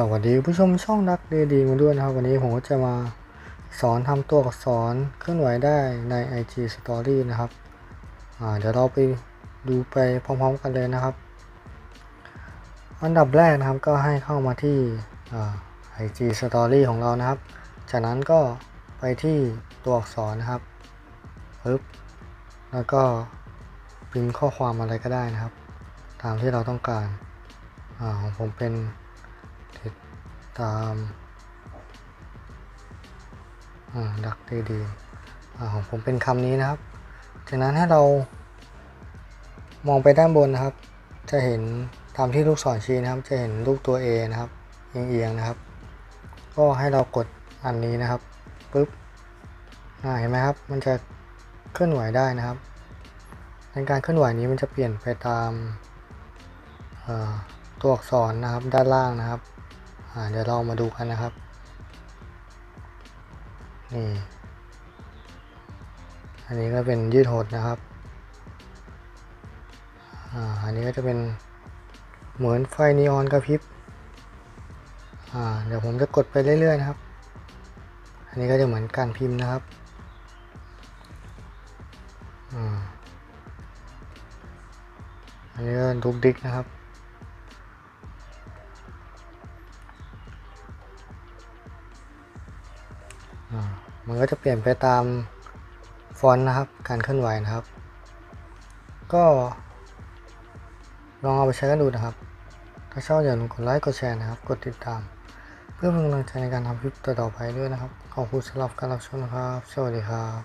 สวัสดีผู้ชมช่องนักดีดีมาด้วยนะครับ วันนี้ผมก็จะมาสอนทำตัวอักษรเคลื่อนไหวได้ใน IG Story นะครับเดี๋ยวเราไปดูไปพร้อมๆกันเลยนะครับ อันดับแรกนะครับก็ให้เข้ามาที่อ่า IG Story ของเรานะครับ จากนั้นก็ไปที่ตัวอักษรนะครับปึ๊บแล้วก็พิมพ์ข้อความอะไรก็ได้นะครับ ตามที่เราต้องการของผมเป็น ติดตามดักดีดีของผมเป็นคำนี้นะครับ จากนั้นให้เรามองไปด้านบนนะครับ จะเห็นตามที่ลูกศรชี้นะครับ จะเห็นรูปตัว A นะครับเอียงๆนะครับ ก็ให้เรากดอันนี้นะครับปุ๊บเห็นไหมครับ มันจะเคลื่อนไหวได้นะครับในการเคลื่อนไหวนี้มันจะเปลี่ยนไปตามตัวอักษรนะครับด้านล่างนะครับ เดี๋ยวเรามาดูกันนะครับ นี่ อันนี้ก็เป็นยืดหดนะครับอ่าอันนี้ก็จะเป็นเหมือนไฟนีออนกระพริบอ่าเดี๋ยวผมจะกดไปเรื่อยๆนะครับ อันนี้ก็จะเหมือนการพิมพ์นะครับอ่าอันนี้ก็ดุกดิกนะครับ มันก็จะเปลี่ยนไปตามฟอนต์นะครับ การเคลื่อนไหวนะครับ ก็ลองเอาไปใช้กันดูนะครับ ถ้าชอบอย่าลืมกดไลค์ กดแชร์นะครับ กดติดตาม เพื่อเป็นกำลังใจในการทำคลิปต่อๆไปด้วยนะครับ ขอบคุณสำหรับการรับชมนะครับ สวัสดีครับ